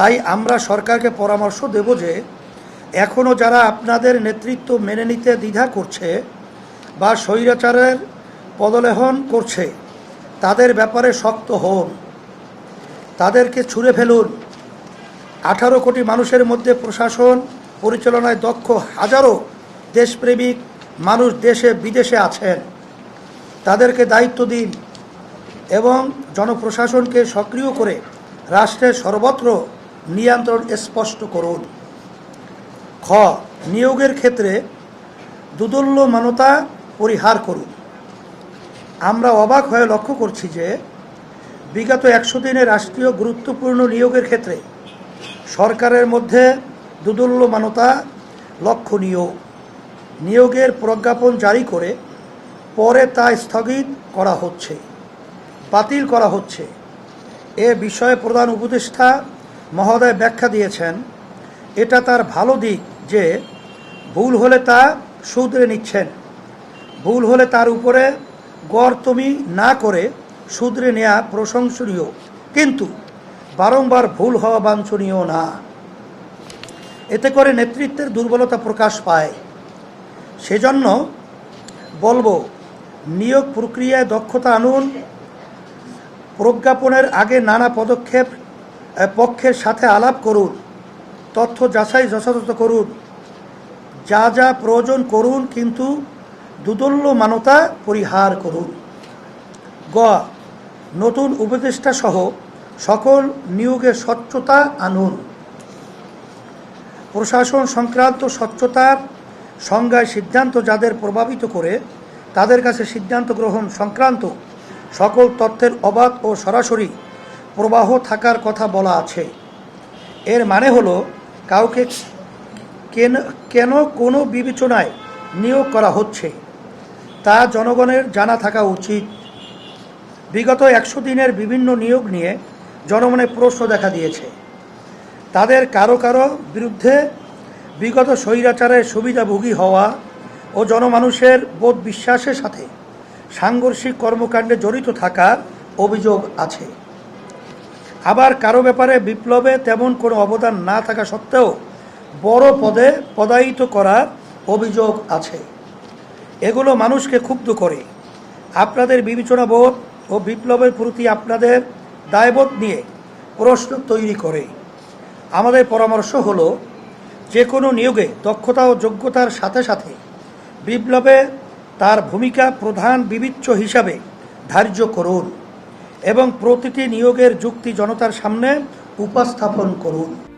তাই আমরা সরকারকে পরামর্শ দেব যে এখনও যারা আপনাদের নেতৃত্ব মেনে নিতে দ্বিধা করছে বা স্বৈরাচারের পদলেহন করছে, তাদের ব্যাপারে শক্ত হন। তাদেরকে ছুঁড়ে ফেলুন। আঠারো কোটি মানুষের মধ্যে প্রশাসন পরিচালনায় দক্ষ হাজারো দেশপ্রেমিক মানুষ দেশে, বিদেশে আছেন। তাদেরকে দায়িত্ব দিন এবং জনপ্রশাসনকে সক্রিয় করে রাষ্ট্রের সর্বত্র নিয়ন্ত্রণ স্পষ্ট করুন। খ, নিয়োগের ক্ষেত্রে দুদল্য মানতা পরিহার করুন। আমরা অবাক হয়ে লক্ষ্য করছি যে বিগত একশো দিনে রাষ্ট্রীয় গুরুত্বপূর্ণ নিয়োগের ক্ষেত্রে সরকারের মধ্যে দুদল্য মানতা লক্ষণীয়। নিয়োগের প্রজ্ঞাপন জারি করে পরে তা স্থগিত করা হচ্ছে, বাতিল করা হচ্ছে। এ বিষয়ে প্রধান উপদেষ্টা মহোদয় ব্যাখ্যা দিয়েছেন, এটা তার ভালো দিক যে ভুল হলে তা শুধরে নিচ্ছেন। ভুল হলে তার উপরে গড়তমি না করে শুধরে নেয়া প্রশংসনীয়। কিন্তু বারংবার ভুল হওয়া বাঞ্ছনীয় না। এতে করে নেতৃত্বের দুর্বলতা প্রকাশ পায়। সেজন্য বলব, নিয়োগ প্রক্রিয়ায় দক্ষতা আনুন। প্রজ্ঞাপনের আগে নানা পদক্ষেপ পক্ষের সাথে আলাপ করুন, তথ্য যাচাই যথাযথ করুন, যা যা প্রয়োজন করুন, কিন্তু দুদল্য মানতা পরিহার করুন। গ, নতুন উপদেষ্টা সহ সকল নিয়োগে স্বচ্ছতা আনুন। প্রশাসন সংক্রান্ত স্বচ্ছতার সংজ্ঞায় সিদ্ধান্ত যাদের প্রভাবিত করে, তাদের কাছে সিদ্ধান্ত গ্রহণ সংক্রান্ত সকল তথ্যের অবাধ ও সরাসরি প্রবাহ থাকার কথা বলা আছে। এর মানে হলো, কাউকে কেন কেন কোনো বিবেচনায় নিয়োগ করা হচ্ছে, তা জনগণের জানা থাকা উচিত। বিগত একশো দিনের বিভিন্ন নিয়োগ নিয়ে জনমনে প্রশ্ন দেখা দিয়েছে। তাদের কারও কারও বিরুদ্ধে বিগত স্বৈরাচারের সুবিধাভোগী হওয়া ও জনমানুষের বোধ বিশ্বাসের সাথে সাংঘর্ষিক কর্মকাণ্ডে জড়িত থাকার অভিযোগ আছে। আবার কারও ব্যাপারে বিপ্লবে তেমন কোনো অবদান না থাকা সত্ত্বেও বড় পদে পদায়িত করার অভিযোগ আছে। এগুলো মানুষকে ক্ষুব্ধ করে। আপনাদের বিবেচনাবোধ ও বিপ্লবের প্রতি আপনাদের দায়বোধ নিয়ে প্রশ্ন তৈরি করে। আমাদের পরামর্শ হলো যে কোনো নিয়োগে দক্ষতা ও যোগ্যতার সাথে সাথে বিপ্লবে তার ভূমিকা প্রধান বিবিচ্য হিসাবে ধার্য করুন। এবং প্রতিটি নিয়োগের যুক্তি জনতার সামনে উপস্থাপন করুন।